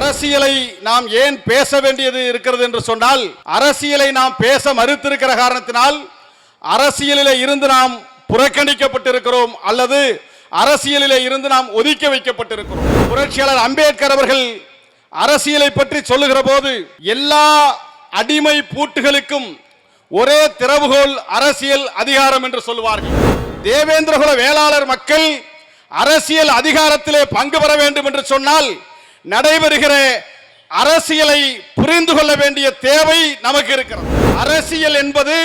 அரசியலை நாம் ஏன் பேச வேண்டியது இருக்கிறது என்று சொன்னால் அரசியலை நாம் பேச மறுத்திருக்கிற காரணத்தினால் அரசியலிலே இருந்து நாம் புறக்கணிக்கப்பட்டிருக்கிறோம் அல்லது அரசியலிலே இருந்து நாம் ஒதுக்கி வைக்கப்பட்டிருக்கிறோம். புரட்சியாளர் அம்பேத்கர் அவர்கள் அரசியலை பற்றி சொல்லுகிற போது எல்லா அடிமை பூட்டுகளுக்கும் ஒரே திறவுகோல் அரசியல் அதிகாரம் என்று சொல்லுவார்கள். தேவேந்திரகுல வேளாளர் மக்கள் அரசியல் அதிகாரத்திலே பங்கு பெற வேண்டும் என்று சொன்னால் நடைபெறுகிற அரசியலை புரிந்து கொள்ள வேண்டிய தேவை நமக்கு இருக்கிறது. அரசியல் என்பது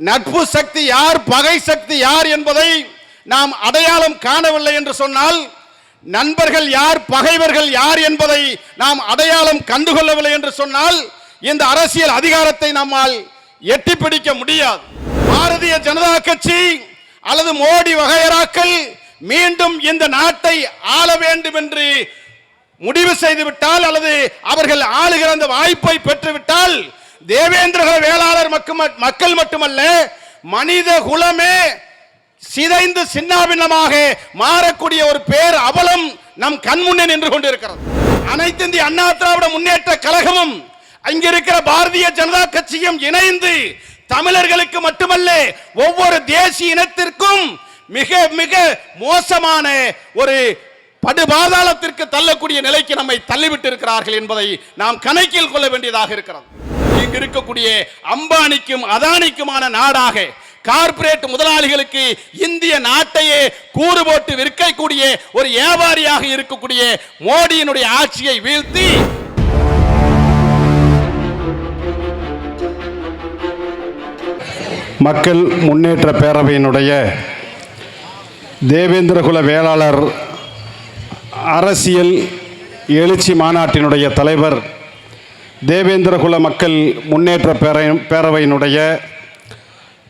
நட்பு சக்தி யார் பகை சக்தி யார் என்பதை நாம் அடையாளம் காணவில்லை என்று சொன்னால் நண்பர்கள் யார் பகைவர்கள் யார் என்பதை நாம் அடையாளம் கண்டுகொள்ளவில்லை என்று சொன்னால் இந்த அரசியல் அதிகாரத்தை நம்மால் எட்டி பிடிக்க முடியாது. பாரதிய ஜனதா கட்சி அல்லது மோடி வகையராக்கள் மீண்டும் இந்த நாட்டை ஆள வேண்டும் என்று முடிவு செய்துவிட்டால் அல்லது அவர்கள் ஆளுகிற அந்த வாய்ப்பை பெற்றுவிட்டால் தேவேந்திர வேளாளர் மக்கள் மட்டுமல்ல மனித குலமே சிதைந்து சின்னாபின்னமாக மாறக்கூடிய ஒரு பேர் அவலம் நம் கண்முன்னே நின்று கொண்டிருக்கிறது. அனைத்து இந்திய அண்ணா திராவிட முன்னேற்ற கழகமும் அங்கிருக்கிற பாரதிய ஜனதா கட்சியும் இணைந்து தமிழர்களுக்கு மட்டுமல்ல ஒவ்வொரு தேசிய இனத்திற்கும் மிக மிக மோசமான ஒரு படுபாதாளத்திற்கு தள்ளக்கூடிய நிலைக்கு நம்மை தள்ளிவிட்டு இருக்கிறார்கள் என்பதை நாம் கணக்கில் கொள்ள வேண்டியதாக இருக்கிறது. இங்கு இருக்கக்கூடிய அம்பானிக்கும் அதானிக்குமான நாடாக கார்ப்பரேட் முதலாளிகளுக்கு இந்திய நாட்டையே கூறு போட்டு விற்கக்கூடிய ஒரு வியாபாரியாக இருக்கக்கூடிய மோடியினுடைய ஆட்சியை வீழ்த்தி மக்கள் முன்னேற்ற பேரவையினுடைய தேவேந்திரகுல வேளாளர் அரசியல் எழுச்சி மாநாட்டினுடைய தலைவர் தேவேந்திரகுல மக்கள் முன்னேற்ற பேரை பேரவையினுடைய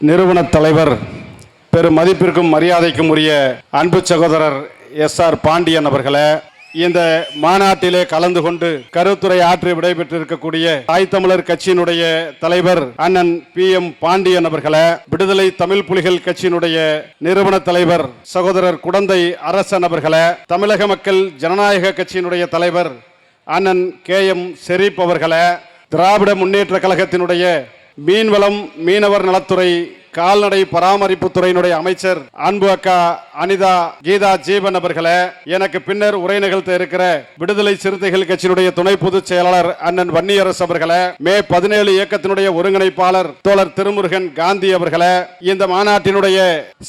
நிறுவனத் தலைவர் பெரும் மதிப்பிற்கும் மரியாதைக்கும் உரிய அன்பு சகோதரர் எஸ் ஆர் பாண்டியன் அவர்களை இந்த மாநாட்டிலே கலந்து கொண்டு கருத்துரை ஆற்றி விடைபெற்றிருக்கக்கூடிய தாய் தமிழர் கட்சியினுடைய தலைவர் அண்ணன் பி எம் பாண்டியன் அவர்களை விடுதலை தமிழ் புலிகள் கட்சியினுடைய நிறுவன தலைவர் சகோதரர் குடந்தை அரசன் அவர்களை தமிழக மக்கள் ஜனநாயக கட்சியினுடைய தலைவர் அண்ணன் கே எம் செரீப் அவர்களை திராவிட முன்னேற்ற கழகத்தினுடைய மீன்வளம் மீனவர் நலத்துறை கால்நடை பராமரிப்பு துறையினுடைய அமைச்சர் அன்பு அக்கா அனிதா கீதா ஜீவன் அவர்களை எனக்கு பின்னர் உரை நிகழ்த்த இருக்கிற விடுதலை சிறுத்தைகள் கட்சியினுடைய துணை பொதுச் செயலாளர் அண்ணன் வன்னியரசு அவர்களை மே பதினேழு இயக்கத்தினுடைய ஒருங்கிணைப்பாளர் தோழர் திருமுருகன் காந்தி அவர்களை இந்த மாநாட்டினுடைய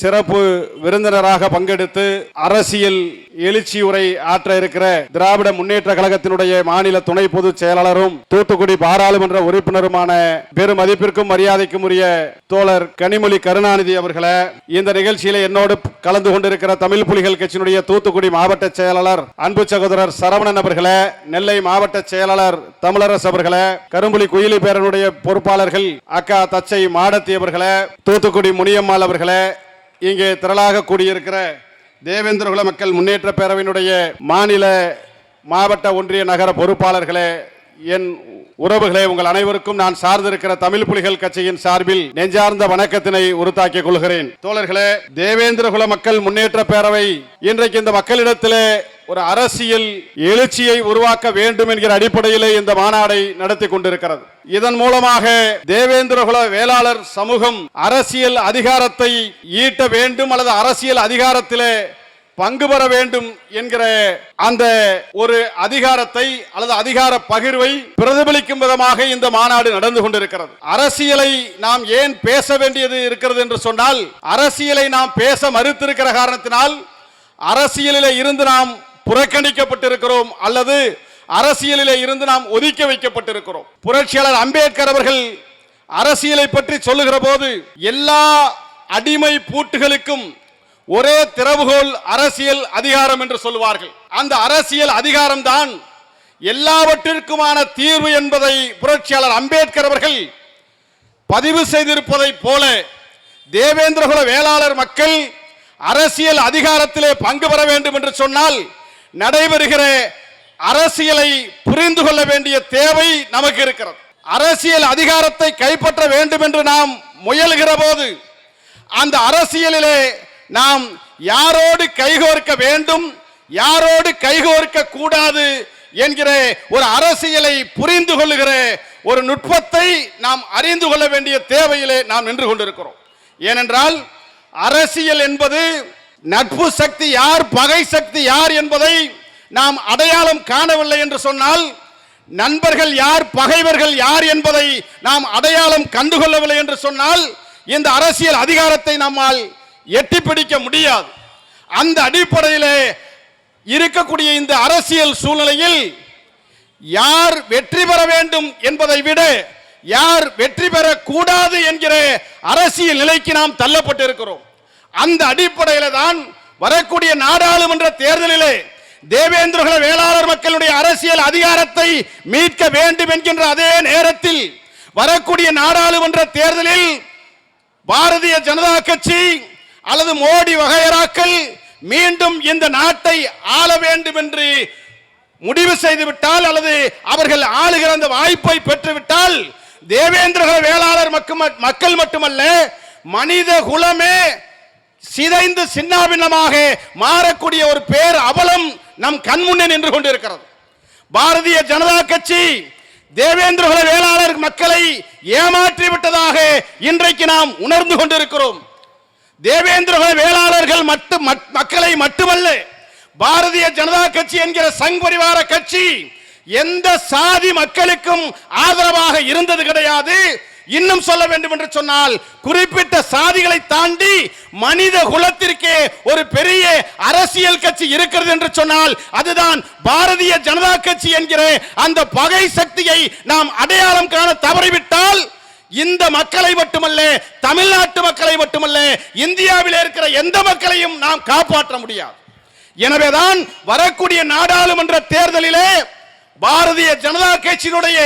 சிறப்பு விருந்தினராக பங்கெடுத்து அரசியல் எழுச்சி உரை ஆற்ற இருக்கிற திராவிட முன்னேற்ற கழகத்தினுடைய மாநில துணை பொதுச் செயலாளரும் தூத்துக்குடி பாராளுமன்ற உறுப்பினருமான பெரும் மதிப்பிற்கும் மரியாதைக்கும் உரிய தோழர் கனிமொழி கருணாநிதி அவர்களே இந்த நிகழ்ச்சியில என்னோடு கலந்து கொண்டிருக்கிற தமிழ் புலிகள் கட்சியினுடைய தூத்துக்குடி மாவட்ட செயலாளர் அன்பு சகோதரர் சரவணன் அவர்களே நெல்லை மாவட்ட செயலாளர் தமிழரசு அவர்களே கரும்புலி குயிலி பேரனுடைய பொறுப்பாளர்கள் அக்கா தச்சை மாடத்தி அவர்களே தூத்துக்குடி முனியம்மாள் அவர்களே இங்கே திரளாக கூடியிருக்கிற தேவேந்திரகுல மக்கள் முன்னேற்ற பேரவையினுடைய மாநில மாவட்ட ஒன்றிய நகர பொறுப்பாளர்களே என் உறவுகளே உங்கள் அனைவருக்கும் நான் சார்ந்திருக்கிற தமிழ் புலிகள் கட்சியின் சார்பில் நெஞ்சார்ந்த வணக்கத்தினை உறுத்தாக்கிக் கொள்கிறேன். தோழர்களே தேவேந்திரகுல மக்கள் முன்னேற்ற பேரவை இன்றைக்கு இந்த மக்களிடத்திலே ஒரு அரசியல் எழுச்சியை உருவாக்க வேண்டும் என்கிற அடிப்படையிலே இந்த மாநாடை நடத்தி கொண்டிருக்கிறது. இதன் மூலமாக தேவேந்திரகுல வேளாளர் சமூகம் அரசியல் அதிகாரத்தை ஈட்ட வேண்டும் அல்லது அரசியல் அதிகாரத்திலே பங்கு பெற வேண்டும் என்கிற அந்த ஒரு அதிகாரத்தை அல்லது அதிகார பகிர்வை பிரதிபலிக்கும் விதமாக இந்த மாநாடு நடந்து கொண்டிருக்கிறது. அரசியலை நாம் ஏன் பேச வேண்டியது இருக்கிறது என்று சொன்னால் அரசியலை நாம் பேச மறுத்திருக்கிற காரணத்தினால் அரசியலில் இருந்து நாம் புறக்கணிக்கப்பட்டிருக்கிறோம் அல்லது அரசியலிலே இருந்து நாம் ஒதுக்கி வைக்கப்பட்டிருக்கிறோம். புரட்சியாளர் அம்பேத்கர் அவர்கள் அரசியலை பற்றி சொல்லுகிற போது எல்லா அடிமை பூட்டுகளுக்கும் ஒரே திறவுகோல் அரசியல் அதிகாரம் என்று சொல்லுவார்கள். அந்த அரசியல் அதிகாரம் தான் எல்லாவற்றிற்குமான தீர்வு என்பதை புரட்சியாளர் அம்பேத்கர் அவர்கள் பதிவு செய்திருப்பதைப் போல தேவேந்திரகுல வேளாளர் மக்கள் அரசியல் அதிகாரத்திலே பங்கு பெற வேண்டும் என்று சொன்னால் நடைபெறுகிற அரசியலை புரிந்து கொள்ள வேண்டிய தேவை நமக்கு இருக்கிறது. அரசியல் அதிகாரத்தை கைப்பற்ற வேண்டும் என்று நாம் முயல்கிற போது அந்த அரசியலிலே நாம் யாரோடு கைகோர்க்க வேண்டும் யாரோடு கைகோர்க்க கூடாது என்கிற ஒரு அரசியலை புரிந்து கொள்ளுகிற ஒரு நுட்பத்தை நாம் அறிந்து கொள்ள வேண்டிய தேவையிலே நாம் நின்று கொண்டிருக்கிறோம். ஏனென்றால் அரசியல் என்பது நட்பு சக்தி யார் பகை சக்தி யார் என்பதை நாம் அடையாளம் காணவில்லை என்று சொன்னால் நண்பர்கள் யார் பகைவர்கள் யார் என்பதை நாம் அடையாளம் கண்டுகொள்ளவில்லை என்று சொன்னால் இந்த அரசியல் அதிகாரத்தை நம்மால் எட்டி பிடிக்க முடியாது. அந்த அடிப்படையிலே இருக்கக்கூடிய இந்த அரசியல் சூழ்நிலையில் யார் வெற்றி பெற வேண்டும் என்பதை விட யார் வெற்றி பெறக்கூடாது என்கிற அரசியல் நிலைக்கு நாம் தள்ளப்பட்டிருக்கிறோம். அந்த அடிப்படையில் தான் வரக்கூடிய நாடாளுமன்ற தேர்தலிலே தேவேந்திரகுல வேளாளர் மக்களுடைய அரசியல் அதிகாரத்தை மீட்க வேண்டும் என்கின்ற அதே நேரத்தில் வரக்கூடிய நாடாளுமன்ற தேர்தலில் பாரதிய ஜனதா கட்சி அல்லது மோடி வகையராக்கள் மீண்டும் இந்த நாட்டை ஆள வேண்டும் என்று முடிவு செய்துவிட்டால் அல்லது அவர்கள் ஆளுகிற அந்த வாய்ப்பை பெற்றுவிட்டால் தேவேந்திர வேளாளர் மக்கள் மட்டுமல்ல மனித குலமே சிதைந்து சின்னாபின்னமாக மாறக்கூடிய ஒரு பேர் அவலம் நம் கண்முன்னே நின்று கொண்டிருக்கிறது. பாரதிய ஜனதா கட்சி தேவேந்திர வேளாளர் மக்களை ஏமாற்றி விட்டதாக இன்றைக்கு நாம் உணர்ந்து கொண்டிருக்கிறோம். தேவேந்திரகுல வேளாளர்கள் மட்டும் மட்- மக்களை மட்டுமல்ல பாரதிய ஜனதா கட்சி என்கிற சங் பரிவார கட்சி எந்த சாதி மக்களுக்கும் ஆதரவாக இருந்தது கிடையாது. இன்னும் சொல்ல வேண்டும் என்று சொன்னால் குறிப்பிட்ட சாதிகளை தாண்டி மனித குலத்திற்கே ஒரு பெரிய அரசியல் கட்சி இருக்கிறது என்று சொன்னால் அதுதான் பாரதிய ஜனதா கட்சி என்கிற அந்த பகை சக்தியை நாம் அடையாளம் காண தவறிவிட்டால் இந்த மக்களை மட்டுமல்ல தமிழ்நாட்டு மக்களை மட்டுமல்ல இந்தியாவில் இருக்கிற எந்த மக்களையும் நாம் காப்பாற்ற முடியாது. எனவேதான் வரக்கூடிய நாடாளுமன்ற தேர்தலிலே பாரதிய ஜனதா கட்சியினுடைய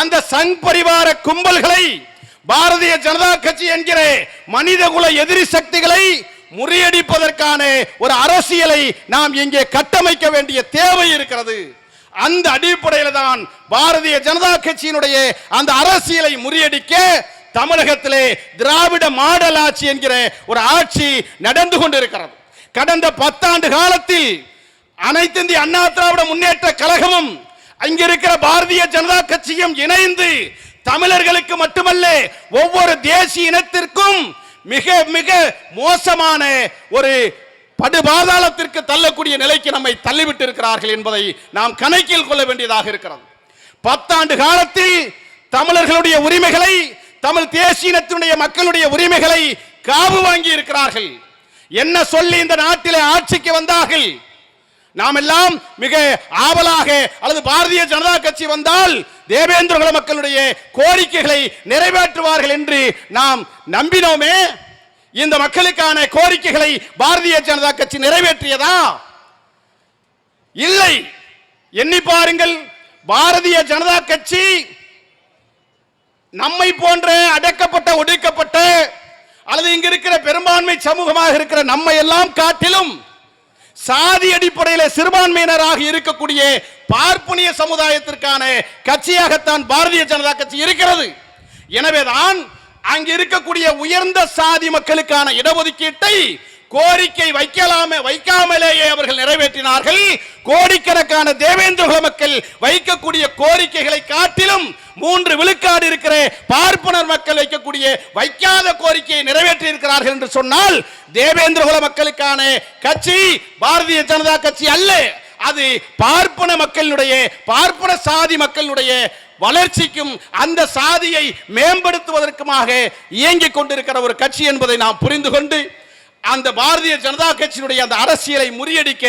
அந்த சங் பரிவார கும்பல்களை பாரதிய ஜனதா கட்சி என்கிற மனிதகுல எதிரி சக்திகளை முறியடிப்பதற்கான ஒரு அரசியலை நாம் இங்கே கட்டமைக்க வேண்டிய தேவை இருக்கிறது. அந்த அடிப்படையில் தான் பாரதிய ஜனதா கட்சியினுடைய அந்த அரசியலை முறியடிக்க தமிழகத்திலே திராவிட மாடல் ஆட்சி என்கிற ஒரு ஆட்சி நடந்து கொண்டிருக்கிறது. கடந்த பத்தாண்டு காலத்தில் அனைத்து இந்திய அண்ணா திராவிட முன்னேற்ற கழகமும் அங்கிருக்கிற பாரதிய ஜனதா கட்சியும் இணைந்து தமிழர்களுக்கு மட்டுமல்ல ஒவ்வொரு தேசிய இனத்திற்கும் மிக மிக மோசமான ஒரு படுபாதாளத்திற்கு தள்ளக்கூடிய நிலைக்கு நம்மை தள்ளிவிட்டு இருக்கிறார்கள் என்பதை நாம் கணக்கில் கொள்ள வேண்டியதாக இருக்கிறது. பத்தாண்டு காலத்தில் தமிழர்களுடைய உரிமைகளை தமிழ் தேசிய இனத்தினுடைய மக்களுடைய உரிமைகளை காவு வாங்கி இருக்கிறார்கள். என்ன சொல்லி இந்த நாட்டிலே ஆட்சிக்கு வந்தார்கள்? நாம் எல்லாம் மிக ஆவலாக அல்லது பாரதிய ஜனதா கட்சி வந்தால் தேவேந்திர மக்களுடைய கோரிக்கைகளை நிறைவேற்றுவார்கள் என்று நாம் நம்பினோமே. இந்த மக்களுக்கான கோரிக்கைகளை பாரதிய ஜனதா கட்சி நிறைவேற்றியதா? இல்லை. எண்ணி பாருங்கள் பாரதிய ஜனதா கட்சி நம்மை போன்ற அடக்கப்பட்ட ஒடுக்கப்பட்ட அல்லது இங்க இருக்கிற பெரும்பான்மை சமூகமாக இருக்கிற நம்மை எல்லாம் காட்டிலும் சாதி அடிப்படையில் சிறுபான்மையினராக இருக்கக்கூடிய பார்ப்பனிய சமுதாயத்திற்கான கட்சியாகத்தான் பாரதிய ஜனதா கட்சி இருக்கிறது. எனவேதான் அங்கு இருக்கக்கூடிய உயர்ந்த சாதி மக்களுக்கான இடஒதுக்கீட்டை கோரிக்கை வைக்கலாமே வைக்காமலேயே அவர்கள் நிறைவேற்றினார்கள். கோடிக்கணக்கான தேவேந்திரகுல மக்கள் வைக்கக்கூடிய கோரிக்கைகளை காட்டிலும் மூன்று விழுக்காடு இருக்கிற பார்ப்பனர் மக்கள் வைக்கக்கூடிய வைக்காத கோரிக்கையை நிறைவேற்றி இருக்கிறார்கள் என்று சொன்னால் தேவேந்திர குல மக்களுக்கான கட்சி பாரதிய ஜனதா கட்சி அல்ல. அது பார்ப்பன மக்களுடைய பார்ப்பன சாதி மக்களுடைய வளர்ச்சிக்கும் அந்த சாதியை மேம்படுத்துவதற்குமாக இயங்கிக் கொண்டிருக்கிற ஒரு கட்சி என்பதை நாம் புரிந்து கொண்டு அந்த பாரதிய ஜனதா கட்சியினுடைய அந்த அரசியலை முறியடிக்க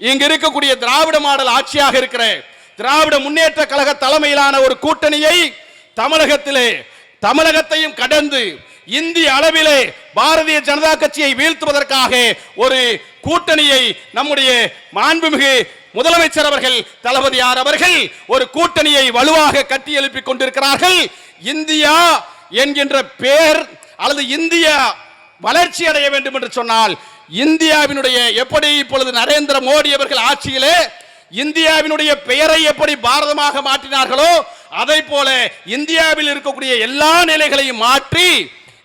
இங்க இருக்கக்கூடிய திராவிட மாடல் ஆட்சியாக இருக்கிற திராவிட முன்னேற்ற கழக தலைமையிலான ஒரு கூட்டணியை தமிழகத்திலே தமிழகத்தையும் கடந்து இந்திய அளவிலே பாரதிய ஜனதா கட்சியை வீழ்த்துவதற்காக ஒரு கூட்டணியை நம்முடைய மாண்புமிகு முதலமைச்சர் அவர்கள் தளபதியார் அவர்கள் ஒரு கூட்டணியை வலுவாக கட்டி எழுப்பிக் கொண்டிருக்கிறார்கள். இந்தியா என்கின்ற பேர் அல்லது இந்தியா வளர்ச்சி அடைய வேண்டும் என்று சொன்னால் இந்தியாவினுடைய எப்படி இப்பொழுது நரேந்திர மோடி அவர்கள் ஆட்சியிலே இந்தியாவினுடைய பெயரை எப்படி பாரதமாக மாற்றினார்களோ அதை போல இந்தியாவில் இருக்கக்கூடிய எல்லா நிலைகளையும் மாற்றி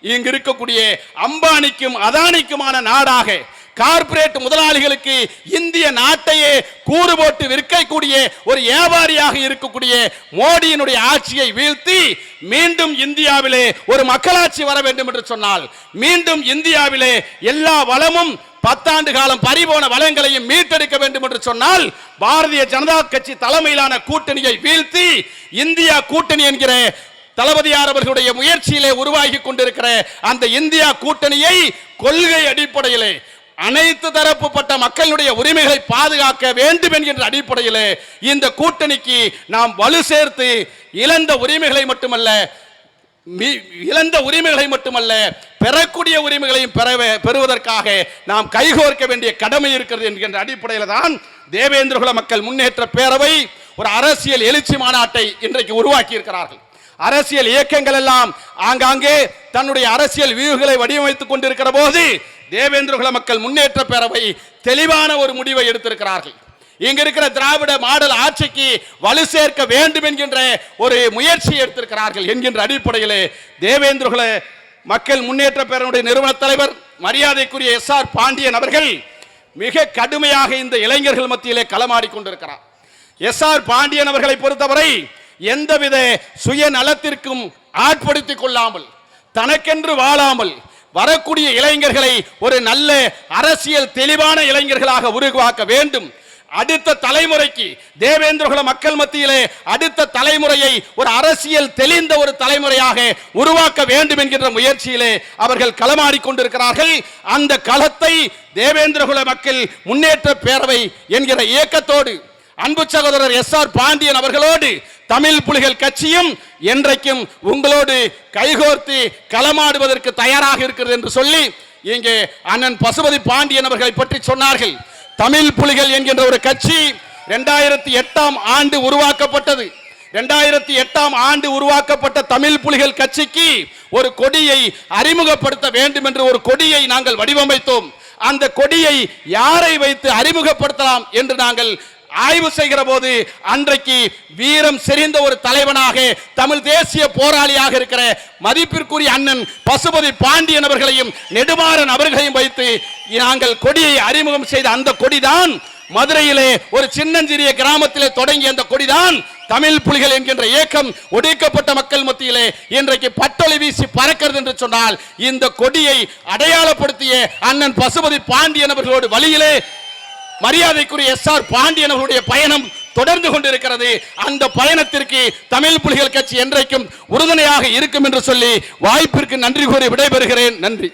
இங்கு இருக்கக்கூடிய அம்பானிக்கும் அதானிக்குமான நாடாக கார்ப்பரேட் முதலாளிகளுக்கு இந்திய நாட்டையே கூறு போட்டு விற்கக்கூடிய ஒரு வியாபாரியாக இருக்கக்கூடிய மோடியினுடைய ஆட்சியை வீழ்த்தி மீண்டும் இந்தியாவிலே ஒரு மக்களாட்சி வர வேண்டும் என்று சொன்னால் மீண்டும் இந்தியாவிலே எல்லா வளமும் பத்தாண்டு காலம் பறிபோன வளங்களையும் மீட்டெடுக்க வேண்டும் என்று சொன்னால் பாரதிய ஜனதா கட்சி தலைமையிலான கூட்டணியை வீழ்த்தி இந்தியா கூட்டணி என்கிற தளபதியார் அவர்களுடைய முயற்சியிலே உருவாகி கொண்டிருக்கிற அந்த இந்தியா கூட்டணியை கொள்கை அடிப்படையிலே அனைத்து தரப்புப்பட்ட மக்களுடைய உரிமைகளை பாதுகாக்க வேண்டும் என்கின்ற அடிப்படையில் இந்த கூட்டணிக்கு நாம் வலு சேர்த்து இழந்த உரிமைகளை மட்டுமல்ல இழந்த உரிமைகளை மட்டுமல்ல பெறக்கூடிய உரிமைகளையும் பெற பெறுவதற்காக நாம் கைகோர்க்க வேண்டிய கடமை இருக்கிறது என்கின்ற அடிப்படையில் தான் தேவேந்திரகுல மக்கள் முன்னேற்ற பேரவை ஒரு அரசியல் எழுச்சி மாநாட்டை இன்றைக்கு உருவாக்கி இருக்கிறார்கள் அரசியல் இயக்கங்கள் எல்லாம் ஆங்காங்கே தன்னுடைய அரசியல் வியூகளை வடிவமைத்துக் கொண்டிருக்கிற போது தேவேந்திரகுல மக்கள் முன்னேற்ற பேரவை தெளிவான ஒரு முடிவை எடுத்திருக்கிறார்கள். இங்க இருக்கிற திராவிட மாடல் ஆட்சிக்கு வலு சேர்க்க வேண்டும் என்கின்ற ஒரு முயற்சி எடுத்திருக்கிறார்கள் என்கின்ற அடிப்படையிலே தேவேந்திரகுல மக்கள் முன்னேற்ற பேரனுடைய நிறுவன தலைவர் மரியாதைக்குரிய எஸ் ஆர் பாண்டியன் அவர்கள் மிக கடுமையாக இந்த இளைஞர்கள் மத்தியிலே களமாடி கொண்டிருக்கிறார். எஸ் ஆர் பாண்டியன் அவர்களை பொறுத்தவரை எந்தவித சுயநலத்திற்கும் ஆட்படுத்திக் கொள்ளாமல் தனக்கென்று வாழாமல் வரக்கூடிய இளைஞர்களை ஒரு நல்ல அரசியல் தெளிவான இளைஞர்களாக உருவாக்க வேண்டும். அடுத்த தலைமுறைக்கு தேவேந்திரகுல மக்கள் மத்தியிலே அடுத்த தலைமுறையை ஒரு அரசியல் தெளிந்த ஒரு தலைமுறையாக உருவாக்க வேண்டும் என்கின்ற முயற்சியிலே அவர்கள் களமாடி கொண்டிருக்கிறார்கள். அந்த களத்தை தேவேந்திரகுல மக்கள் முன்னேற்ற பேரவை என்கிற இயக்கத்தோடு அன்பு சகோதரர் எஸ் ஆர் பாண்டியன் அவர்களோடு தமிழ் புலிகள் கட்சியும் என்றைக்கும் உங்களோடு கைகோர்த்து களமாடுவதற்கு தயாராக இருக்கிறது என்று சொல்லி இங்கே அண்ணன் பசுபதி பாண்டியன் அவர்களை பற்றி சொன்னார்கள். தமிழ் புலிகள் என்கின்ற ஒரு கட்சி இரண்டாயிரத்தி எட்டாம் ஆண்டு உருவாக்கப்பட்டது. இரண்டாயிரத்தி எட்டாம் ஆண்டு உருவாக்கப்பட்ட தமிழ் புலிகள் கட்சிக்கு ஒரு கொடியை அறிமுகப்படுத்த வேண்டும் என்று ஒரு கொடியை நாங்கள் வடிவமைத்தோம். அந்த கொடியை யாரை வைத்து அறிமுகப்படுத்தலாம் என்று நாங்கள் ஆய்வு செய்கிற போது அன்றைக்கு வீரம் செறிந்த ஒரு தலைவனாக தமிழ் தேசிய போராளியாக இருக்கிற மதிப்பிற்குரிய அண்ணன் பசுபதி பாண்டியன் அவர்களையும் நெடுமாறன் அவர்களையும் வைத்து நாங்கள் கொடியை அறிமுகம் செய்த அந்த கொடிதான் மதுரையிலே ஒரு சின்னஞ்சிறிய கிராமத்திலே தொடங்கிய அந்த கொடிதான் தமிழ் புலிகள் என்கின்ற இயக்கம் ஒடுக்கப்பட்ட மக்கள் மத்தியிலே இன்றைக்கு பட்டொலி வீசி பறக்கிறது என்று சொன்னால் இந்த கொடியை அடையாளப்படுத்திய அண்ணன் பசுபதி பாண்டியன் அவர்களோடு வழியிலே மரியாதைக்குரிய எஸ் ஆர் பாண்டியன் அவர்களுடைய பயணம் தொடர்ந்து கொண்டிருக்கிறது. அந்த பயணத்திற்கு தமிழ் புலிகள் கட்சி என்றைக்கும் உறுதுணையாக இருக்கும் என்று சொல்லி வாய்ப்பிற்கு நன்றி கூறி விடைபெறுகிறேன். நன்றி.